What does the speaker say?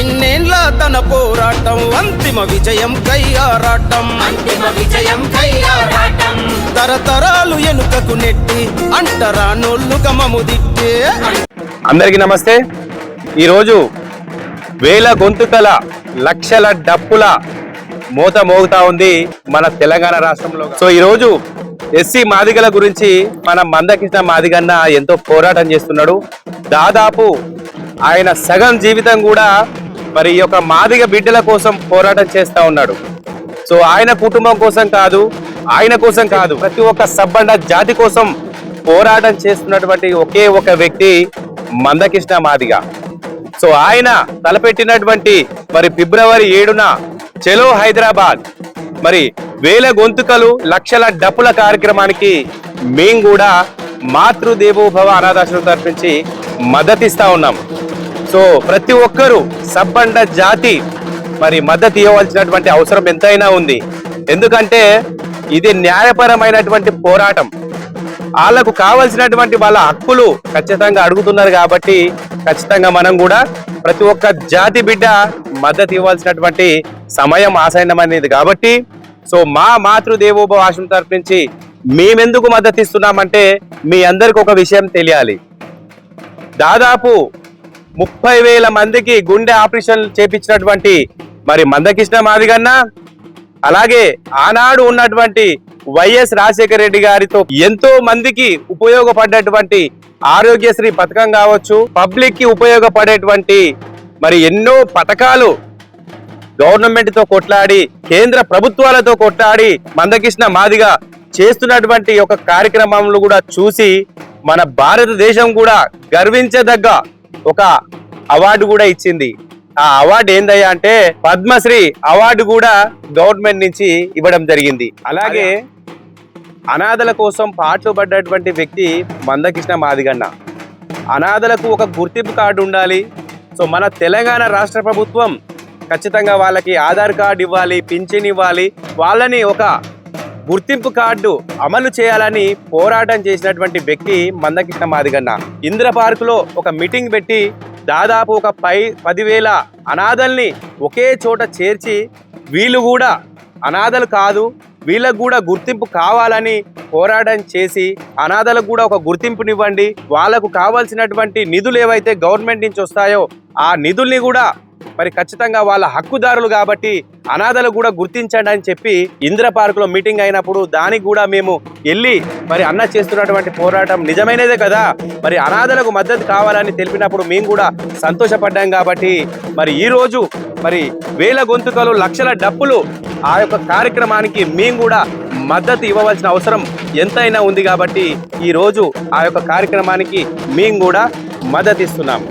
ఇన్నేళ్ళ తన పోరాటం అంతిమ విజయం కయ్యారాటం అంతిమ విజయం కయ్యారాటం తరతరాలు ఎనుకకు నెట్టి అంటరానోళ్ళు గమము దిట్టే. అందరికీ నమస్తే. ఈరోజు వేల గొంతుకల లక్షల డప్పుల మోత మోగుతా ఉంది మన తెలంగాణ రాష్ట్రంలో. సో ఈరోజు ఎస్సీ మాదిగల గురించి మన మందకృష్ణ మాదిగన్న ఎంతో పోరాటం చేస్తున్నాడు. దాదాపు ఆయన సగం జీవితం కూడా మరి ఈ యొక్క మాదిగ బిడ్డల కోసం పోరాటం చేస్తా ఉన్నాడు. సో ఆయన కుటుంబం కోసం కాదు ఆయన కోసం కాదు ప్రతి ఒక్క సబ్బండ జాతి కోసం పోరాటం చేస్తున్నటువంటి ఒకే ఒక వ్యక్తి మందకృష్ణ మాదిగ. సో ఆయన తలపెట్టినటువంటి మరి ఫిబ్రవరి ఏడున చెలో హైదరాబాద్ మరి వేల గొంతుకలు లక్షల డప్పుల కార్యక్రమానికి మేము కూడా మాతృదేవోభవ అనాథాశ్రమం తరపించి మద్దతిస్తా ఉన్నాం. సో ప్రతి ఒక్కరూ సబ్బండ జాతి మరి మద్దతు ఇవ్వవలసినటువంటి అవసరం ఎంతైనా ఉంది. ఎందుకంటే ఇది న్యాయపరమైనటువంటి పోరాటం. వాళ్ళకు కావలసినటువంటి వాళ్ళ హక్కులు ఖచ్చితంగా అడుగుతున్నారు కాబట్టి ఖచ్చితంగా మనం కూడా ప్రతి ఒక్క జాతి బిడ్డ మద్దతు ఇవ్వాల్సినటువంటి సమయం ఆసన్నమైనది కాబట్టి సో మా మాతృదేవోభవ ఆశ్రమం తరపు నుంచి మేమెందుకు మద్దతు ఇస్తున్నామంటే మీ అందరికి ఒక విషయం తెలియాలి. దాదాపు ముప్పై వేల మందికి గుండె ఆపరేషన్ చేపించినటువంటి మరి మందకృష్ణ మాదిగన్న అలాగే ఆనాడు ఉన్నటువంటి వైఎస్ రాజశేఖర రెడ్డి గారితో ఎంతో మందికి ఉపయోగపడ్డటువంటి ఆరోగ్యశ్రీ పథకం కావచ్చు పబ్లిక్కి ఉపయోగపడేటువంటి మరి ఎన్నో పథకాలు గవర్నమెంట్తో కొట్లాడి కేంద్ర ప్రభుత్వాలతో కొట్లాడి మందకృష్ణ మాదిగా చేస్తున్నటువంటి ఒక కార్యక్రమంలో కూడా చూసి మన భారతదేశం కూడా గర్వించదగ్గ ఒక అవార్డు కూడా ఇచ్చింది. ఆ అవార్డు ఏందయ్యా అంటే పద్మశ్రీ అవార్డు కూడా గవర్నమెంట్ నుంచి ఇవ్వడం జరిగింది. అలాగే అనాథల కోసం పాటలు పడ్డటువంటి వ్యక్తి మందకృష్ణ మాదిగన్న. అనాథలకు ఒక గుర్తింపు కార్డు ఉండాలి. సో మన తెలంగాణ రాష్ట్ర ప్రభుత్వం ఖచ్చితంగా వాళ్ళకి ఆధార్ కార్డు ఇవ్వాలి పింఛన్ ఇవ్వాలి. వాళ్ళని ఒక గుర్తింపు కార్డు అమలు చేయాలని పోరాటం చేసినటువంటి వ్యక్తి మందకృష్ణ మాదిగన్న. ఇంద్ర పార్కులో ఒక మీటింగ్ పెట్టి దాదాపు ఒక పై పదివేల అనాథల్ని ఒకే చోట చేర్చి వీళ్ళు కూడా అనాథలు కాదు వీళ్ళకు కూడా గుర్తింపు కావాలని పోరాటం చేసి అనాథలకు కూడా ఒక గుర్తింపునివ్వండి. వాళ్ళకు కావాల్సినటువంటి నిధులు ఏవైతే గవర్నమెంట్ నుంచి వస్తాయో ఆ నిధుల్ని కూడా మరి ఖచ్చితంగా వాళ్ళ హక్కుదారులు కాబట్టి అనాథలు కూడా గుర్తించండి అని చెప్పి ఇంద్ర పార్కులో మీటింగ్ అయినప్పుడు దానికి కూడా మేము వెళ్ళి మరి అన్న చేస్తున్నటువంటి పోరాటం నిజమైనదే కదా. మరి అనాథలకు మద్దతు కావాలని తెలిపినప్పుడు మేము కూడా సంతోషపడ్డాం కాబట్టి మరి ఈ రోజు మరి వేల గొంతుకలు లక్షల డబ్బులు ఆ యొక్క కార్యక్రమానికి మేము కూడా మద్దతు ఇవ్వవలసిన అవసరం ఎంతైనా ఉంది కాబట్టి ఈ రోజు ఆ యొక్క కార్యక్రమానికి మేము కూడా మద్దతు ఇస్తున్నాము